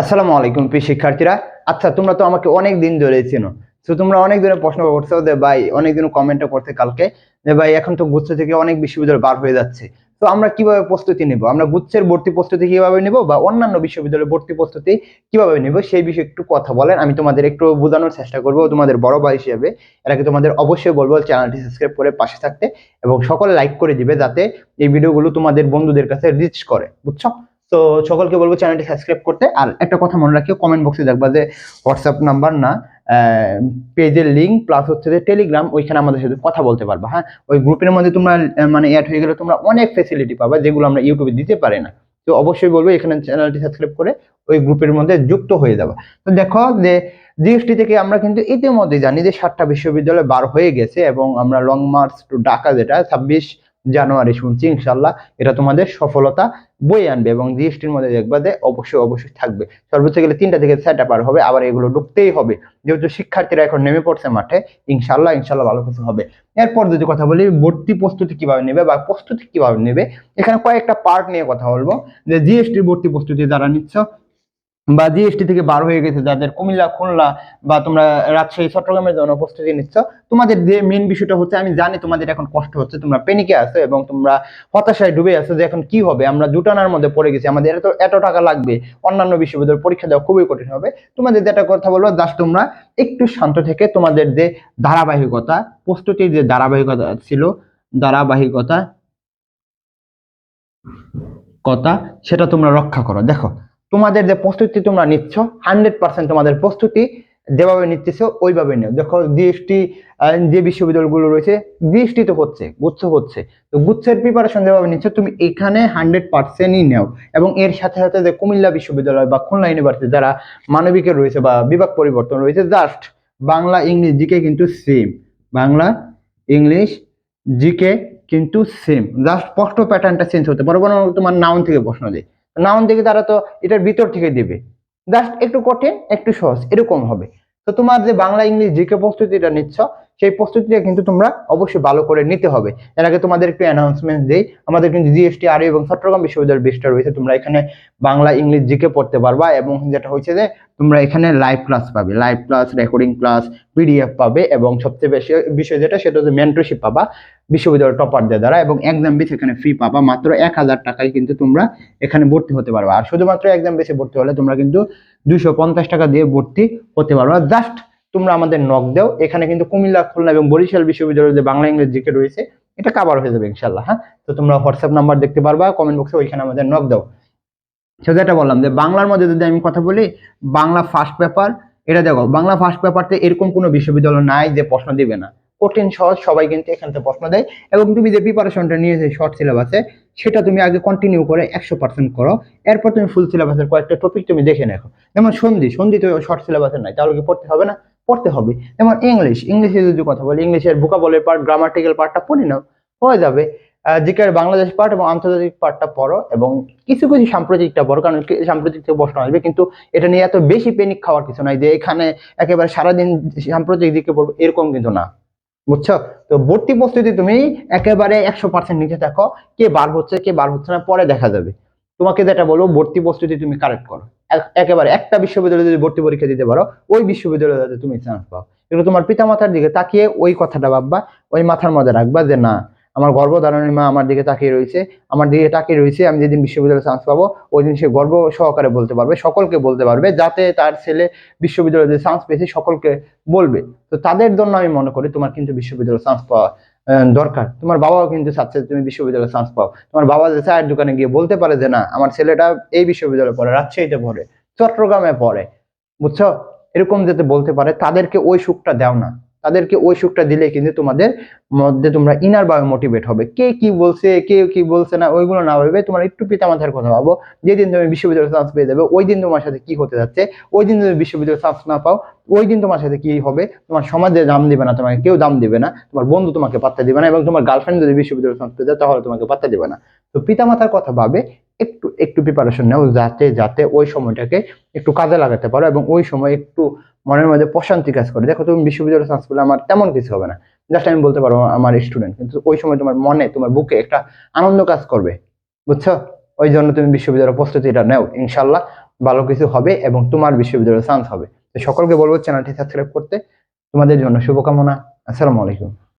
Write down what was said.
আসসালামু আলাইকুম প্রিয় শিক্ষার্থীরা। আচ্ছা তোমরা তো আমাকে অনেক দিন ধরে চেনো। তো তোমরা অনেক দিনে প্রশ্ন করছ যে, ভাই, অনেক দিন কমেন্টও করতে কালকে? যে, ভাই, এখন তো গুচ্ছ থেকে অনেক বিশ্ববিদ্যালয় বার হয়ে যাচ্ছে। তো আমরা কীভাবে প্রস্তুতি নিব? আমরা গুচ্ছের ভর্তি প্রস্তুতি কীভাবে নিব বা অন্যান্য বিশ্ববিদ্যালয়ের ভর্তি প্রস্তুতি কীভাবে নিব? সেই বিষয়ে একটু কথা বলেন। আমি তোমাদের একটু বোঝানোর চেষ্টা করব। তোমাদের বড় ভাই হিসেবে আগে তোমাদের অবশ্যই বলব, চ্যানেলটি সাবস্ক্রাইব করে পাশে থাকতে এবং সকলে লাইক করে দিবে যাতে এই ভিডিওগুলো তোমাদের বন্ধুদের কাছে রিচ করে। বুঝছ? তো সকলকে বলব চ্যানেলটি সাবস্ক্রাইব করতে। আর একটা কথা মনে রাখিও কমেন্ট বক্সে দেখবা যে হোয়াটসঅ্যাপ নাম্বার না পেজের লিঙ্ক প্লাস হচ্ছে যে টেলিগ্রাম ওইখানে আমাদের সাথে কথা বলতে পারবা হ্যাঁ? ওই গ্রুপের মধ্যে তোমরা মানে অ্যাড হয়ে গেলে তোমরা অনেক ফেসিলিটি পাবা, যেগুলো আমরা ইউটিউবে দিতে পারি না। তো অবশ্যই বলব এখানে চ্যানেলটি সাবস্ক্রাইব করে ওই গ্রুপের মধ্যে যুক্ত হয়ে যাবা। তো দেখো যে জিএসটি থেকে আমরা কিন্তু ইতিমধ্যে জানি যে সাতটা বিশ্ববিদ্যালয় বার হয়ে গেছে এবং আমরা লং মার্চ টু ঢাকা যেটা, ছাব্বিশ জানুয়ারি শুনছি, ইনশাল্লাহ এটা তোমাদের সফলতা বই আনবে এবং জিএসটির মধ্যে দেখবা যে অবশ্যই অবশ্যই থাকবে। সর্বোচ্চ গেলে তিনটা থেকে চারটা পার হবে, আবার এগুলো ঢুকতেই হবে। যেহেতু শিক্ষার্থীরা এখন নেমে পড়ছে মাঠে, ইনশাল্লাহ ইনশাল্লাহ ভালো কিছু হবে। এরপর যদি কথা বলি, ভর্তি প্রস্তুতি কীভাবে নেবে বা প্রস্তুতি কীভাবে নেবে, এখানে কয়েকটা পার্ট নিয়ে কথা বলব। যে জিএসটির ভর্তি প্রস্তুতি যারা নিচ্ছ বা জিএসটি থেকে বার হয়ে গেছে যাদের কুমিল্লা, খুলনা বা তোমরা রাজশাহী, চট্টগ্রামের জন্য প্রস্তুতি নিচ্ছ, তোমাদের যে মেন বিষয়টা হচ্ছে, আমি জানি তোমাদের এখন কষ্ট হচ্ছে, তোমরা পেনিকে আছো এবং তোমরা হতাশায় ডুবে আছো যে এখন কি হবে, আমরা জুটানার মধ্যে পড়ে গেছি, আমাদের এত এত টাকা লাগবে, অন্যান্য বিশ্ববিদ্যালয় পরীক্ষা দেওয়া খুবই কঠিন হবে, তোমাদের যেটা কথা বলব জাস্ট তোমরা একটু শান্ত থেকে তোমাদের যে ধারাবাহিকতা, প্রস্তুতির যে ধারাবাহিকতা ছিল, ধারাবাহিকতা, কথা, সেটা তোমরা রক্ষা করো, দেখো। তোমাদের যে প্রস্তুতি তোমরা নিচ্ছ হান্ড্রেড পার্সেন্ট তোমাদের প্রস্তুতি, যেভাবে নিচ্ছেছো ওইভাবে নেও। দেখো জিএসটি যে বিশ্ববিদ্যালয়গুলো রয়েছে জিএসটি তো হচ্ছে, গুচ্ছ হচ্ছে। তো গুচ্ছের প্রিপারেশন যেভাবে নিচ্ছ, তুমি এখানে হান্ড্রেড পার্সেন্টই নেও। এবং এর সাথে সাথে যে কুমিল্লা বিশ্ববিদ্যালয় বা খুলনা ইউনিভার্সিটি যারা মানবিকের রয়েছে বা বিভাগ পরিবর্তন রয়েছে জাস্ট বাংলা, ইংলিশ, জিকে কিন্তু সেম বাংলা, ইংলিশ, জিকে কিন্তু সেম জাস্ট স্পষ্ট প্যাটার্নটা চেঞ্জ হতে পারে বরং তোমার নাউন থেকে প্রশ্ন দেয় নাউন থেকে তারা তো এটার ভিতর থেকে দিবে। জাস্ট একটু কঠিন, একটু সহজ, এরকম হবে। তো তোমার যে বাংলা, ইংলিশ জিকে প্রস্তুতিটা নিচ্ছ, সেই প্রস্তুতিটা কিন্তু তোমরা অবশ্যই ভালো করে নিতে হবে। এর আগে তোমাদের একটু অ্যানাউন্সমেন্ট দেই, আমাদের কিন্তু জিএসটি আর এবং চট্টগ্রাম বিশ্ববিদ্যালয়ের বেসটা রয়েছে, তোমরা এখানে বাংলা, ইংলিশ জিকে পড়তে পারবা এবং যেটা হচ্ছে যে তোমরা এখানে লাইভ ক্লাস পাবে। Live class recording class PDF পাবে এবং সবচেয়ে বেশি বিষয় যেটা, সেটা হচ্ছে মেন্টরশিপ পাবা। বিশ্ববিদ্যালয় টপারদের দ্বারা এবং এক্সাম বেস এখানে ফ্রি পাবা। মাত্র এক হাজার টাকায় কিন্তু তোমরা এখানে ভর্তি হতে পারবা। আর শুধুমাত্র এক্সাম বেসে ভর্তি হলে তোমরা কিন্তু দুইশো পঞ্চাশ টাকা দিয়ে ভর্তি হতে পারবা। জাস্ট তোমরা আমাদের নক দাও। এখানে কিন্তু কুমিল্লা, খুলনা এবং বরিশাল বিশ্ববিদ্যালয়ের যে বাংলা, ইংরেজি জিকে রয়েছে, এটা কাভার হয়ে যাবে ইনশাল্লাহ হ্যাঁ? তো তোমরা হোয়াটসঅ্যাপ নাম্বার দেখতে পারবা কমেন্ট বক্সে ওইখানে আমাদের নক দাও। সে যেটা বললাম যে বাংলার মধ্যে যদি আমি কথা বলি, বাংলা ফার্স্ট পেপার এটা দেখো, বাংলা ফার্স্ট পেপারতে এরকম কোনো বিশ্ববিদ্যালয় নাই যে প্রশ্ন দিবে না। কঠিন, সহজ, সবাই কিন্তু এখান থেকে প্রশ্ন দেয়। এবং তুমি যে প্রিপারেশনটা নিয়েছো শর্ট সিলেবাসে সেটা তুমি আগে কন্টিনিউ করে একশো পার্সেন্ট করো। এরপর তুমি ফুল সিলেবাসের কয়েকটা টপিক তুমি দেখে নেখো। যেমন সন্ধি সন্ধি তো শর্ট সিলেবাসের নাই, তাহলে কি পড়তে হবে না? পড়তে হবে। যেমন ইংলিশ ইংলিশে যদি কথা বলি ইংলিশের ভোকাবলের পার্ট গ্রামাটিক্যাল পার্টটা পড়ি নাও, হয়ে যাবে। জিকের বাংলাদেশ পার্ট এবং আন্তর্জাতিক পার্টটা পড়ো এবং কিছু কিছু সাম্প্রতিকটা পড়ো, কারণ সাম্প্রতিক থেকে প্রশ্ন আসবে, কিন্তু এটা নিয়ে এত বেশি পেনিক খাওয়ার কিছু নাই যে এখানে একেবারে সারাদিন সাম্প্রতিক দিকে পড়ব, এরকম কিন্তু না। বুঝছ? তো ভর্তি প্রস্তুতি তুমি একেবারে একশো পার্সেন্ট নিচে থাকো। কে বার হচ্ছে, কে বার হচ্ছে না, পরে দেখা যাবে। তোমাকে যেটা বলব, ভর্তি প্রস্তুতি তুমি কারেক্ট করো। এক- একেবারে একটা বিশ্ববিদ্যালয়ে যদি ভর্তি পরীক্ষা দিতে পারো, ওই বিশ্ববিদ্যালয়ে তুমি চান্স পাও। কিন্তু তোমার পিতামাতার দিকে তাকিয়ে ওই কথাটা ভাববা, ওই মাথার মধ্যে রাখবা যে না আমার গর্ভধারণী মা আমার দিকে তাকিয়ে রয়েছে। আমার দিকে তাকিয়ে রয়েছে, আমি যেদিন বিশ্ববিদ্যালয়ে চান্স পাবো ওই দিন সে গর্ব সহকারে বলতে পারবে, সকলকে বলতে পারবে, যাতে তার ছেলে বিশ্ববিদ্যালয়ে যে চান্স পেয়েছে, সকলকে বলবে। তো তাদের জন্য আমি মনে করি তোমার কিন্তু বিশ্ববিদ্যালয়ে চান্স পাওয়া দরকার। তোমার বাবাও কিন্তু চাচ্ছে তুমি বিশ্ববিদ্যালয়ে চান্স পাও। তোমার বাবা যে চায়ের দোকানে গিয়ে বলতে পারে যে, না, আমার ছেলেটা এই বিশ্ববিদ্যালয়ে পড়ে, রাজশাহীতে পড়ে, চট্টগ্রামে পড়ে। বুঝছ? এরকম যাতে বলতে পারে, তাদেরকে ওই সুখটা দাও না। তাদেরকে ওই সুখটা দিলে কিন্তু তোমাদের মধ্যে তোমরা ইনার ভাবে মোটিভেট হবে। কে কি বলছে, কে কি বলছে না, ওইগুলো না ভেবে তোমার একটু পিতামাতার কথা ভাবো। যেদিন তুমি বিশ্ববিদ্যালয়ে চান্স পেয়ে যাবে ওই দিন তোমার সাথে কি হতে যাচ্ছে ওই দিন তুমি বিশ্ববিদ্যালয়ে চান্স না পাও ওই দিন তোমার সাথে কি হবে, তোমার সমাজে দাম দিবে না, তোমাকে কেউ দাম দিবে না, তোমার বন্ধু তোমাকে পাত্তা দিবে না, এবং তোমার গার্লফ্রেন্ড যদি বিশ্ববিদ্যালয়ে চান্স পেয়ে যায়, তাহলে তোমাকে পাত্তা দিবে না। তো পিতামাতার কথা ভাবে, একটু একটু প্রিপারেশন নাও, যাতে যাতে ওই সময়টাকে একটু কাজে লাগাতে পারো, এবং ওই সময় একটু মনের মধ্যে প্রশান্তি কাজ করে। দেখো তুমি বিশ্ববিদ্যালয়ে চান্স পেলে আমার তেমন কিছু হবে না। জাস্ট আমি বলতে পারব আমার স্টুডেন্ট কিন্তু ওই সময় তোমার মনে, তোমার বুকে একটা আনন্দ কাজ করবে। বুঝছ? ওই জন্য তুমি বিশ্ববিদ্যালয়ের প্রস্তুতিটা নেও ইনশাল্লাহ ভালো কিছু হবে এবং তোমার বিশ্ববিদ্যালয়ে চান্স হবে। সকলকে বলব চ্যানেলটি সাবস্ক্রাইব করতে। তোমাদের জন্য শুভকামনা। আসসালামু আলাইকুম।